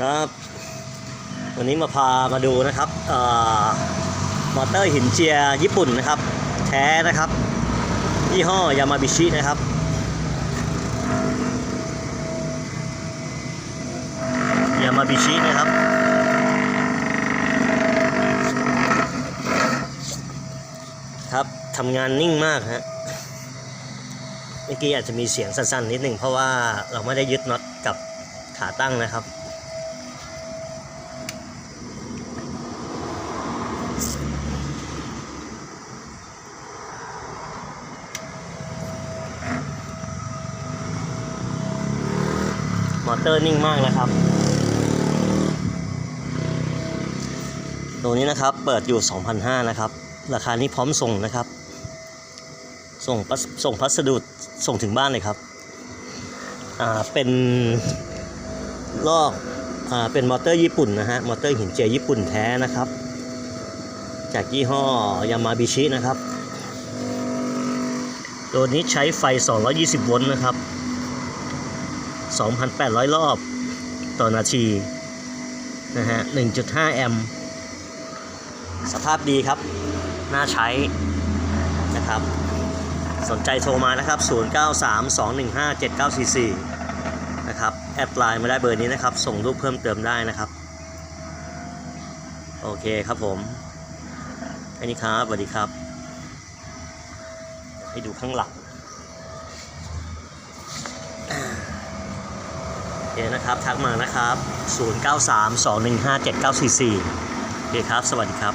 ครับ วันนี้มาพามาดูนะครับอมอเตอร์หินเจียญี่ปุ่นนะครับ แท้นะครับ ยี่ห้อยามาบิชินะครับ ยามาบิชินะครับ ครับทำงานนิ่งมากฮะเมื่อกี้อาจจะมีเสียงสั้นๆนิดหนึ่งเพราะว่าเราไม่ได้ยึดน็อตกับขาตั้งนะครับ มอเตอร์นิ่งมากนะครับ ตัวนี้นะครับเปิดอยู่ 2,500 นะครับ ราคานี้พร้อมส่งนะครับ ส่งส่งพัสดุส่งถึงบ้านเลยครับ อ่า เป็นลอก อ่า เป็นมอเตอร์ญี่ปุ่นนะฮะ มอเตอร์หินเจญี่ปุ่นแท้นะครับ จากยี่ห้อยามาบิชินะครับ ตัวนี้ใช้ไฟ 220 โวลต์นะครับ 2,800 รอบต่อนาทีนะฮะ 1.5 แอมป์สภาพดีครับ น่าใช้นะครับ สนใจโทรมานะครับ 0932157944 นะครับ แอดไลน์มาได้เบอร์นี้นะครับ ส่งรูปเพิ่มเติมได้นะครับ โอเคครับผม ค่นี้ครับสวัสดีครับ ให้ดูข้างหลังโอเคนะครับ ทักมานะครับ 0932157944โอเคครับ สวัสดีครับ